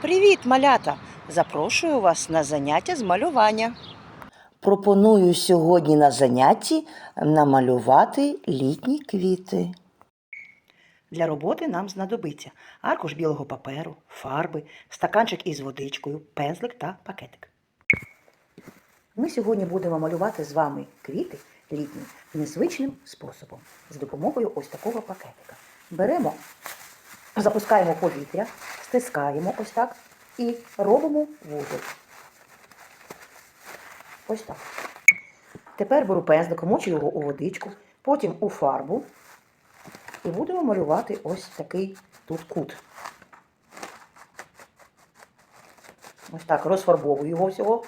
Привіт, малята! Запрошую вас на заняття з малювання. Пропоную сьогодні на занятті намалювати літні квіти. Для роботи нам знадобиться аркуш білого паперу, фарби, стаканчик із водичкою, пензлик та пакетик. Ми сьогодні будемо малювати з вами квіти літні незвичним способом з допомогою ось такого пакетика. Беремо запускаємо повітря, стискаємо ось так і робимо вузол. Ось так. Тепер беру пензлик, мочу його у водичку, потім у фарбу і будемо малювати ось такий тут кут. Ось так розфарбовую його всього.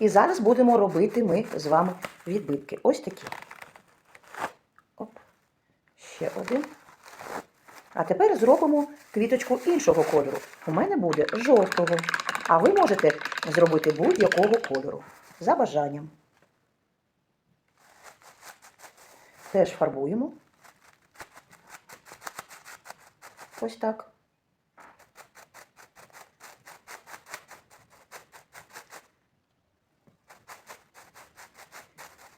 І зараз будемо робити ми з вами відбитки. Ось такі. Оп. Ще один. А тепер зробимо квіточку іншого кольору. У мене буде жовтого. А ви можете зробити будь-якого кольору. За бажанням. Теж фарбуємо. Ось так.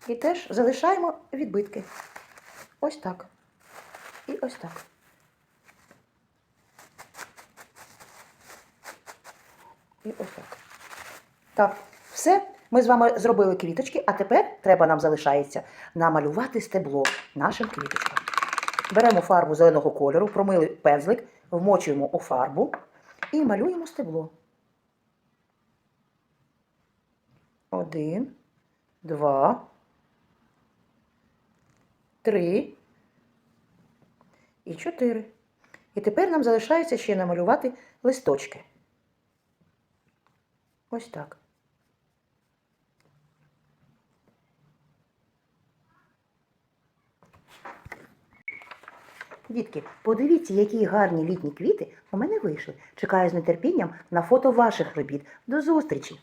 І теж залишаємо відбитки. Ось так. І ось так. І ось так. Так, все. Ми з вами зробили квіточки, а тепер треба нам залишається намалювати стебло нашим квіточкам. Беремо фарбу зеленого кольору, промили пензлик, вмочуємо у фарбу і малюємо стебло. Один, два, три і чотири. І тепер нам залишається ще намалювати листочки. Ось так. Дітки, подивіться, які гарні літні квіти у мене вийшли. Чекаю з нетерпінням на фото ваших робіт. До зустрічі!